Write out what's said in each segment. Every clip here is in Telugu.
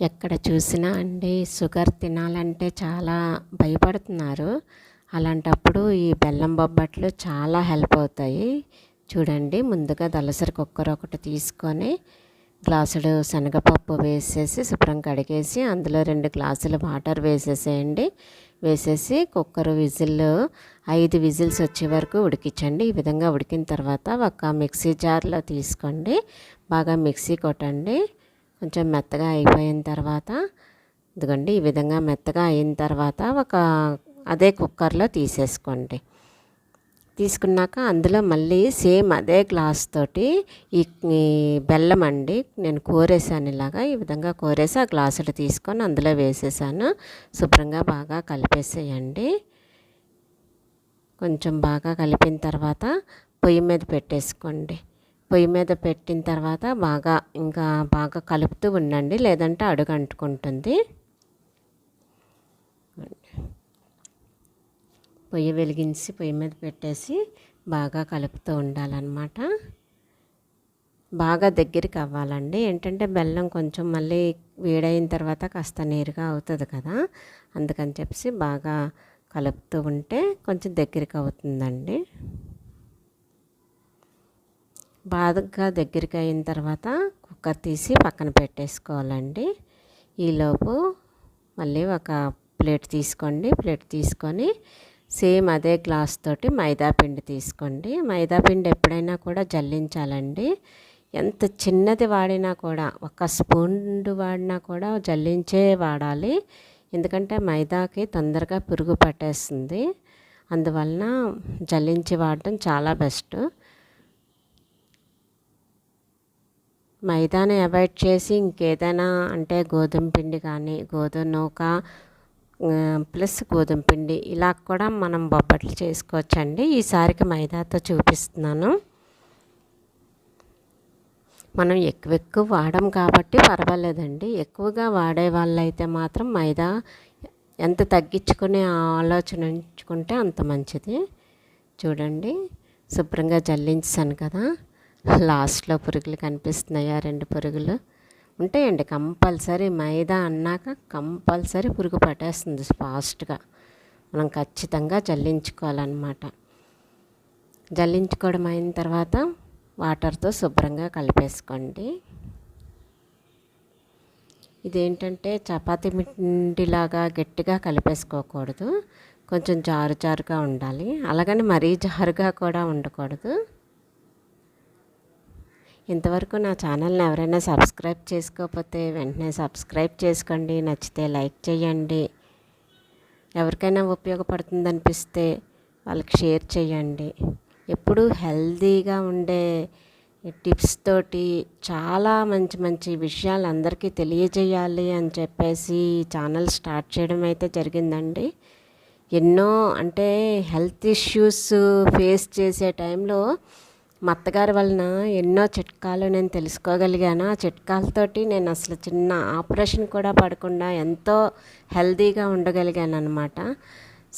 ఎక్కడ చూసినా అండి షుగర్ తినాలంటే చాలా భయపడుతున్నారు. అలాంటప్పుడు ఈ బెల్లం బొబ్బట్లు చాలా హెల్ప్ అవుతాయి. చూడండి ముందుగా దలసరి కుక్కర్ ఒకటి తీసుకొని గ్లాసుడు శనగపప్పు వేసేసి శుభ్రం కడిగేసి అందులో రెండు గ్లాసులు వాటర్ వేసేసేయండి. వేసేసి కుక్కర్ విజిల్ ఐదు విజిల్స్ వచ్చే వరకు ఉడికించండి. ఈ విధంగా ఉడికిన తర్వాత ఒక మిక్సీ జార్లో తీసుకోండి. బాగా మిక్సీ కొట్టండి. కొంచెం మెత్తగా అయిపోయిన తర్వాత ఇదిగోండి ఈ విధంగా మెత్తగా అయిన తర్వాత ఒక అదే కుక్కర్లో తీసేసుకోండి. తీసుకున్నాక అందులో మళ్ళీ సేమ్ అదే గ్లాస్ తోటి ఈ బెల్లం అండి నేను కోరేసాను ఇలాగా ఈ విధంగా కోరేసి ఆ గ్లాసులు తీసుకొని అందులో వేసేసాను. శుభ్రంగా బాగా కలిపేసేయండి. కొంచెం బాగా కలిపిన తర్వాత పొయ్యి మీద పెట్టేసుకోండి. పొయ్యి మీద పెట్టిన తర్వాత బాగా ఇంకా బాగా కలుపుతూ ఉండండి లేదంటే అడుగు అంటుకుంటుంది. పొయ్యి వెలిగించి పొయ్యి మీద పెట్టేసి బాగా కలుపుతూ ఉండాలన్నమాట. బాగా దగ్గరికి అవ్వాలండి. ఏంటంటే బెల్లం కొంచెం మళ్ళీ వేడైన తర్వాత కాస్త నీరుగా అవుతుంది కదా అందుకని చెప్పి బాగా కలుపుతూ ఉంటే కొంచెం దగ్గరికి అవుతుందండి. బాగా దగ్గరికి అయిన తర్వాత కుక్కర్ తీసి పక్కన పెట్టేసుకోవాలండి. ఈలోపు మళ్ళీ ఒక ప్లేట్ తీసుకోండి. ప్లేట్ తీసుకొని సేమ్ అదే గ్లాస్ తోటి మైదా పిండి తీసుకోండి. మైదా పిండి ఎప్పుడైనా కూడా జల్లించాలండి. ఎంత చిన్నది వాడినా కూడా ఒక స్పూన్ వాడినా కూడా జల్లించే వాడాలి. ఎందుకంటే మైదాకి తొందరగా పురుగు పట్టేస్తుంది. అందువలన జల్లించి వాడటం చాలా బెస్ట్. మైదాని అవాయిడ్ చేసి ఇంకేదైనా అంటే గోధుమ పిండి కానీ గోధుమ నూక ప్లస్ గోధుమ పిండి ఇలా కూడా మనం బొబ్బట్లు చేసుకోవచ్చండి. ఈసారికి మైదాతో చూపిస్తున్నాను. మనం ఎక్కువ ఎక్కువ వాడం కాబట్టి పర్వాలేదండి. ఎక్కువగా వాడే వాళ్ళైతే మాత్రం మైదా ఎంత తగ్గించుకునే ఆలోచన ఉంచుకుంటే అంత మంచిది. చూడండి శుభ్రంగా జల్లించాను కదా. లాస్ట్లో పురుగులు కనిపిస్తున్నాయా? రెండు పురుగులు. ఉంటాయండి కంపల్సరీ. మైదా అన్నాక కంపల్సరీ పురుగు పట్టేస్తుంది ఫాస్ట్గా. మనం ఖచ్చితంగా జల్లించుకోవాలన్నమాట. జల్లించుకోవడం అయిన తర్వాత వాటర్తో శుభ్రంగా కలిపేసుకోండి. ఇదేంటంటే చపాతి పిండిలాగా గట్టిగా కలిపేసుకోకూడదు. కొంచెం జారు జారుగా ఉండాలి. అలాగని మరీ జారుగా కూడా ఉండకూడదు. ఇంతవరకు నా ఛానల్ని ఎవరైనా సబ్స్క్రైబ్ చేసుకోకపోతే వెంటనే సబ్స్క్రైబ్ చేసుకోండి నచ్చితే లైక్ చేయండి. ఎవరికైనా ఉపయోగపడుతుంది అనిపిస్తే వాళ్ళకి షేర్ చేయండి. ఎప్పుడూ హెల్తీగా ఉండే టిప్స్ తోటి చాలా మంచి మంచి విషయాలు అందరికీ తెలియజేయాలి అని చెప్పేసి ఛానల్ స్టార్ట్ చేయడం అయితే జరిగిందండి. ఎన్నో అంటే హెల్త్ ఇష్యూస్ ఫేస్ చేసే టైంలో మా అత్తగారి వలన ఎన్నో చిట్కాలు నేను తెలుసుకోగలిగాను. ఆ చిట్కాలతోటి నేను అసలు చిన్న ఆపరేషన్ కూడా పడకుండా ఎంతో హెల్తీగా ఉండగలిగాను అనమాట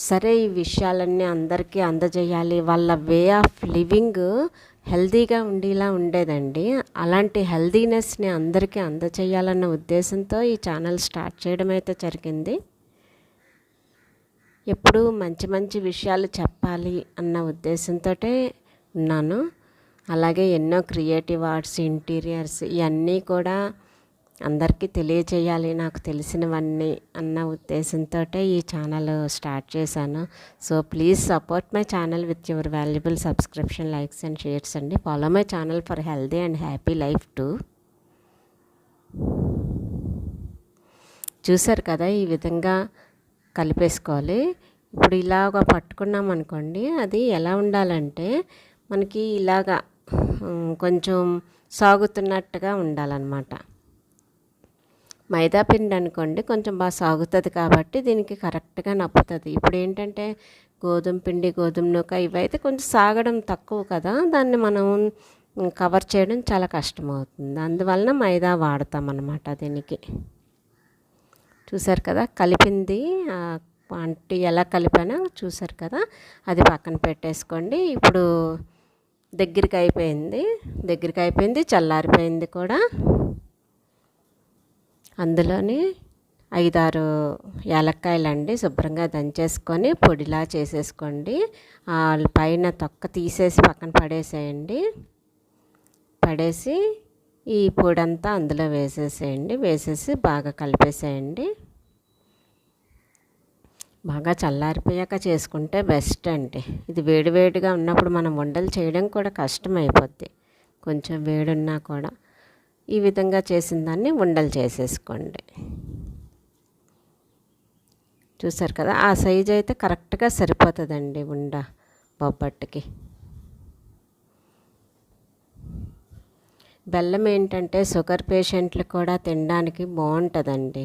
సరే ఈ విషయాలన్నీ అందరికీ అందజేయాలి. వాళ్ళ వే ఆఫ్ లివింగ్ హెల్తీగా ఉండేలా ఉండేదండి. అలాంటి హెల్తీనెస్ని అందరికీ అందజేయాలన్న ఉద్దేశంతో ఈ ఛానల్ స్టార్ట్ చేయడం అయితే జరిగింది. ఎప్పుడూ మంచి మంచి విషయాలు చెప్పాలి అన్న ఉద్దేశంతో ఉన్నాను. అలాగే ఎన్నో క్రియేటివ్ ఆర్ట్స్ ఇంటీరియర్స్ ఇవన్నీ కూడా అందరికీ తెలియచేయాలి నాకు తెలిసినవన్నీ అన్న ఉద్దేశంతో ఈ ఛానల్ స్టార్ట్ చేశాను. So please support my channel with your valuable subscription likes and shares అండి. Follow my channel for healthy and happy life too. చూసారు కదా ఈ విధంగా కలిపేసుకోవాలి. ఇప్పుడు ఇలాగ పట్టుకున్నాం అనుకోండి అది ఎలా ఉండాలంటే మనకి ఇలాగా కొంచెం సాగుతున్నట్టుగా ఉండాలన్నమాట. మైదా పిండి అనుకోండి కొంచెం బాగా సాగుతుంది కాబట్టి దీనికి కరెక్ట్గా నప్పుతుంది. ఇప్పుడు ఏంటంటే గోధుమ పిండి గోధుమ నూక ఇవైతే కొంచెం సాగడం తక్కువ కదా దాన్ని మనం కవర్ చేయడం చాలా కష్టమవుతుంది. అందువలన మైదా వాడతాం అన్నమాట దీనికి. చూసారు కదా కలిపింది అంటే ఎలా కలిపానో చూసారు కదా అది పక్కన పెట్టేసుకోండి. ఇప్పుడు దగ్గరికి అయిపోయింది దగ్గరికి అయిపోయింది చల్లారిపోయింది కూడా. అందులోని ఐదారు యాలక్కాయలండి శుభ్రంగా దంచేసుకొని పొడిలా చేసేసుకోండి. పైన తొక్క తీసేసి పక్కన పడేసేయండి. పడేసి ఈ పొడంతా అందులో వేసేసేయండి వేసేసి బాగా కలిపేసేయండి. బాగా చల్లారిపోయాక చేసుకుంటే బెస్ట్ అండి. ఇది వేడివేడిగా ఉన్నప్పుడు మనం వంటలు చేయడం కూడా కష్టం అయిపోద్ది కొంచెం వేడున్నా కూడా ఈ విధంగా చేసిన దాన్ని ఉండలు చేసేసుకోండి. చూసారు కదా ఆ సైజ్ అయితే కరెక్ట్గా సరిపోతుందండి ఉండ బొబ్బట్టుకి బెల్లం ఏంటంటే షుగర్ పేషెంట్లు కూడా తినడానికి బాగుంటుందండి.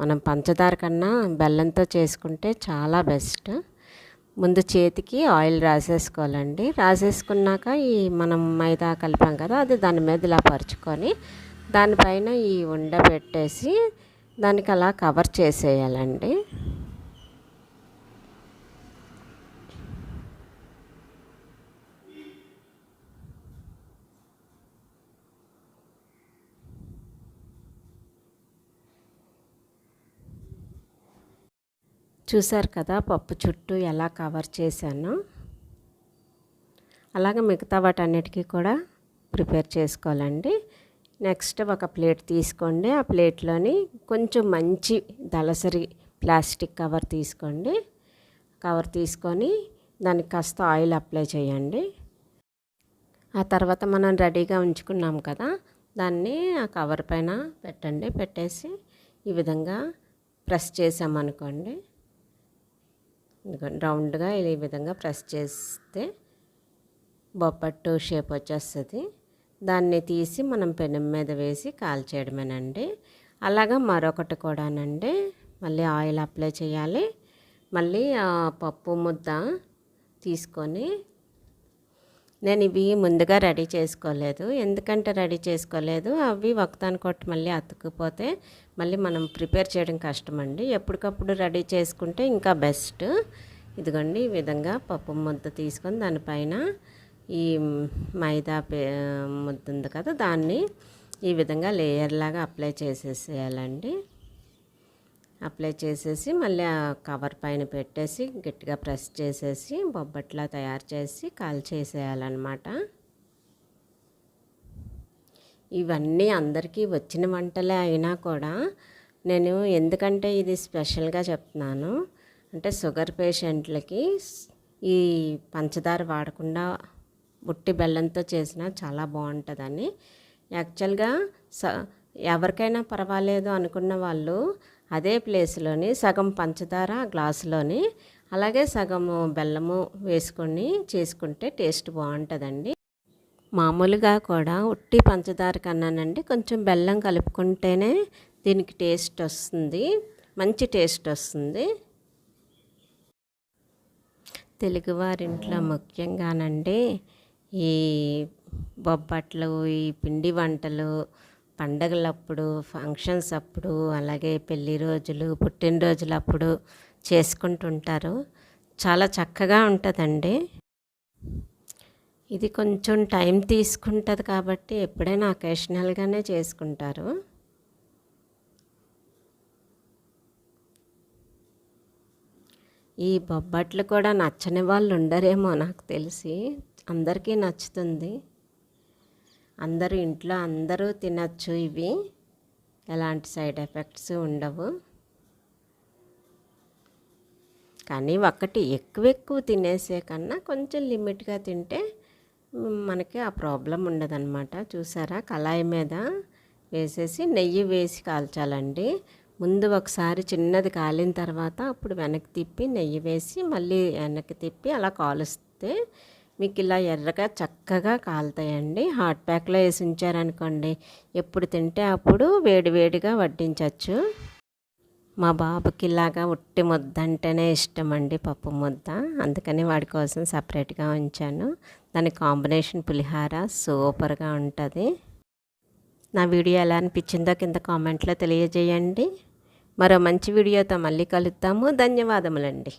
మనం పంచదార కన్నా బెల్లంతో చేసుకుంటే చాలా బెస్ట్. ముందు చేతికి ఆయిల్ రాసేసుకోవాలండి. రాసేసుకున్నాక ఈ మనం మైదా కలిపాం కదా అది దాని మీద ఇలా పరుచుకొని దానిపైన ఈ ఉండ పెట్టేసి దానికి అలా కవర్ చేసేయాలండి. చూసారు కదా పప్పు చుట్టూ ఎలా కవర్ చేశాను. అలాగే మిగతా వాటన్నిటికీ కూడా ప్రిపేర్ చేసుకోవాలండి. నెక్స్ట్ ఒక ప్లేట్ తీసుకోండి. ఆ ప్లేట్లోని కొంచెం మంచి దళసరి ప్లాస్టిక్ కవర్ తీసుకోండి. కవర్ తీసుకొని దానికి కాస్త ఆయిల్ అప్లై చేయండి. ఆ తర్వాత మనం రెడీగా ఉంచుకున్నాం కదా దాన్ని ఆ కవర్ పైన పెట్టండి. పెట్టేసి ఈ విధంగా ప్రెస్ చేసామనుకోండి. రౌండ్గా ఈ విధంగా ప్రెస్ చేస్తే బొప్పట్టు షేప్ వచ్చేస్తుంది. దాన్ని తీసి మనం పెనం మీద వేసి కాల్చేయడమేనండి. అలాగా మరొకటి కూడానండి. మళ్ళీ ఆయిల్ అప్లై చేయాలి. మళ్ళీ ఆ పప్పు ముద్ద తీసుకొని నేను ఇవి ముందుగా రెడీ చేసుకోలేదు. ఎందుకంటే రెడీ చేసుకోలేదు అవి ఒకదానికొట్టి మళ్ళీ అతుక్కుపోతే మళ్ళీ మనం ప్రిపేర్ చేయడం కష్టమండి. ఎప్పటికప్పుడు రెడీ చేసుకుంటే ఇంకా బెస్ట్. ఇదిగోండి ఈ విధంగా పప్పు ముద్ద తీసుకొని దానిపైన ఈ మైదా ముద్ద ఉంది కదా దాన్ని ఈ విధంగా లేయర్ లాగా అప్లై చేసేసేయాలండి. అప్లై చేసేసి మళ్ళీ ఆ కవర్ పైన పెట్టేసి గట్టిగా ప్రెస్ చేసేసి బొబ్బట్లా తయారు చేసి కాల్చేసేయాలన్నమాట ఇవన్నీ అందరికీ వచ్చిన వంటలే అయినా కూడా నేను ఎందుకంటే ఇది స్పెషల్గా చెప్తున్నాను. అంటే షుగర్ పేషెంట్లకి ఈ పంచదార వాడకుండా బుట్టి బెల్లంతో చేసినా చాలా బాగుంటుందని. యాక్చువల్గా స ఎవరికైనా పర్వాలేదు అనుకున్న వాళ్ళు అదే ప్లేస్లోని సగం పంచదార గ్లాసులోని అలాగే సగం బెల్లము వేసుకొని చేసుకుంటే టేస్ట్ బాగుంటుందండి. మామూలుగా కూడా ఉట్టి పంచదార కన్నానండి. కొంచెం బెల్లం కలుపుకుంటేనే దీనికి టేస్ట్ వస్తుంది మంచి టేస్ట్ వస్తుంది. తెలుగువారింట్లో ముఖ్యంగానండి ఈ బొబ్బట్లు ఈ పిండి వంటలు పండగలప్పుడు ఫంక్షన్స్ అప్పుడు అలాగే పెళ్ళి రోజులు పుట్టినరోజులు అప్పుడు చేసుకుంటుంటారు. చాలా చక్కగా ఉంటుందండి. ఇది కొంచెం టైం తీసుకుంటుంది కాబట్టి ఎప్పుడైనా అకేషనల్గానే చేసుకుంటారు. ఈ బొబ్బట్లు కూడా నచ్చని వాళ్ళు ఉండరేమో నాకు తెలిసి. అందరికీ నచ్చుతుంది. అందరూ ఇంట్లో అందరూ తినచ్చు ఇవి. ఎలాంటి సైడ్ ఎఫెక్ట్స్ ఉండవు. కానీ ఒకటి ఎక్కువ ఎక్కువ తినేసే కన్నా కొంచెం లిమిట్గా తింటే మనకి ఆ ప్రాబ్లం ఉండదన్నమాట. చూసారా? కళాయి మీద వేసేసి నెయ్యి వేసి కాల్చాలండి. ముందు ఒకసారి చిన్నది కాలిన తర్వాత అప్పుడు వెనక్కి తిప్పి నెయ్యి వేసి మళ్ళీ వెనక్కి తిప్పి అలా కాలుస్తే మీకు ఇలా ఎర్రగా చక్కగా కాలుతాయండి. హాట్ ప్యాక్లో వేసి ఉంచారనుకోండి ఎప్పుడు తింటే అప్పుడు వేడివేడిగా వడ్డించవచ్చు మా బాబుకి ఇలాగా ఉట్టి ముద్ద అంటేనే ఇష్టం అండి పప్పు ముద్ద. అందుకని వాడి కోసం సపరేట్గా ఉంచాను. దాని కాంబినేషన్ పులిహార సూపర్గా ఉంటుంది. నా వీడియో ఎలా అనిపించిందో కింద కామెంట్లో తెలియజేయండి. మరో మంచి వీడియోతో మళ్ళీ కలుద్దాము. ధన్యవాదములండి.